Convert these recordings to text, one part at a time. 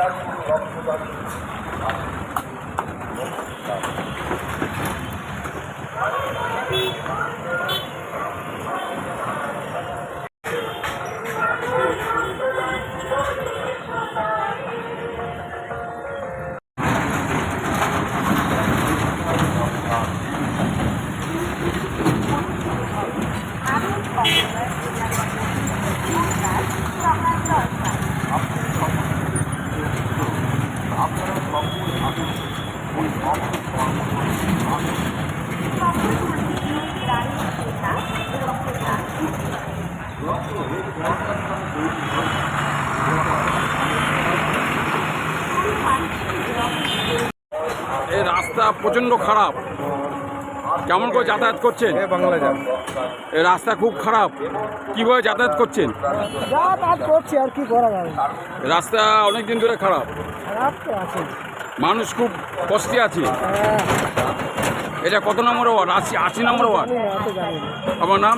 রক্তদান সকল রাস্তা প্রচণ্ড খারাপ। কেমন করে যাতায়াত করছেন? বাংলা যান। রাস্তা খুব খারাপ। কীভাবে যাতায়াত করছেন? করছি আর কি করা যাবে। রাস্তা অনেক দিন ধরে খারাপ। খারাপ তো আছে। মানুষ খুব কষ্টে আছে। হ্যাঁ। এটা কত নম্বর ওয়ার্ড? আশি আশি নম্বর ওয়ার্ড? না। আমার নাম?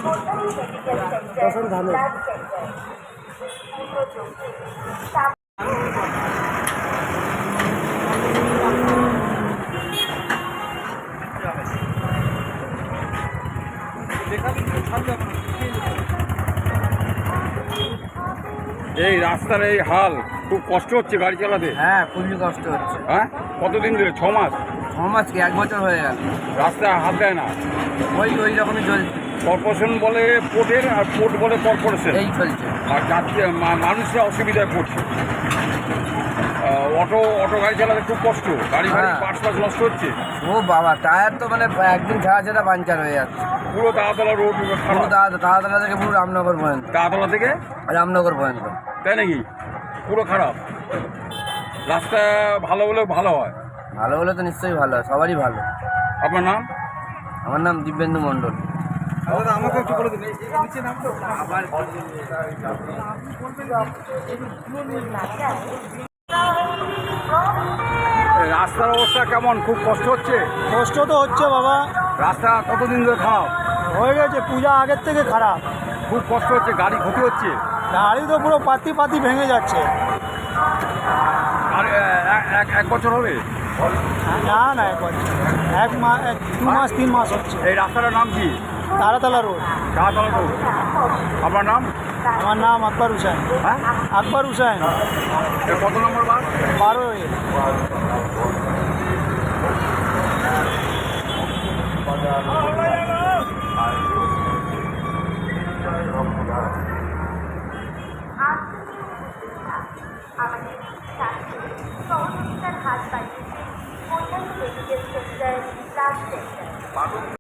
এই রাস্তার এই হাল খুব কষ্ট হচ্ছে গাড়ি চালাতে। হ্যাঁ খুবই কষ্ট হচ্ছে। হ্যাঁ? কতদিন ধরে? ছ মাস? ছ মাস কি? এক বছর হয়ে গেল। রাস্তা হাত দেয় না। ওই ওই রকমই চলছে। কর্পোরেশন বলে পোর্টের আর পোর্ট বলে কর্পোরেশন। এই চলছে। আর যাত্রী মানুষরা অসুবিধায় পড়ছে। অটো অটো গাড়ি চালাতে খুব কষ্ট। গাড়ি গাড়ি হ্যাঁ। পার্টস পার্টস নষ্ট হচ্ছে। ও বাবা টায়ার তো মানে একদিন ছাড়া ছাড়া পাঞ্চার হয়ে যাচ্ছে। পুরো তাড়াতলা রোড পুরো খারাপ থেকে পুরো রামনগর পর্যন্ত। তাড়াতলা থেকে? রামনগর পর্যন্ত। তাই নাকি? পুরো খারাপ। রাস্তা ভালো হলেও ভালো হয়। ভালো হলে তো নিশ্চয়ই ভালো হয় সবারই ভালো। আপনার নাম? আমার নাম দিব্যেন্দু মণ্ডল। আমাকে একটু বলে দিন রাস্তার অবস্থা কেমন? খুব কষ্ট হচ্ছে? কষ্ট তো হচ্ছে বাবা। রাস্তা কতদিন ধরে খারাপ? হয়ে গেছে পূজা আগের থেকে খারাপ। খুব কষ্ট হচ্ছে গাড়ি ক্ষতি হচ্ছে? গাড়ি তো পুরো পাতি পাতি ভেঙে যাচ্ছে। আর এক- এক এক বছর হবে? না না এক বছর। এক মাস দু মাস তিন মাস হচ্ছে। এই রাস্তাটার নাম কি? তারাতলা রোড। রোড। আপনার নাম? আমার নাম আকবর হুসেন হ্যাঁ? আকবর হুসেন কত নম্বর বারো? আমাদের সহযোগিতার হাত বাড়িয়েছে অন্যান্য মেডিকেল সেন্টার ব্লাড সেন্টার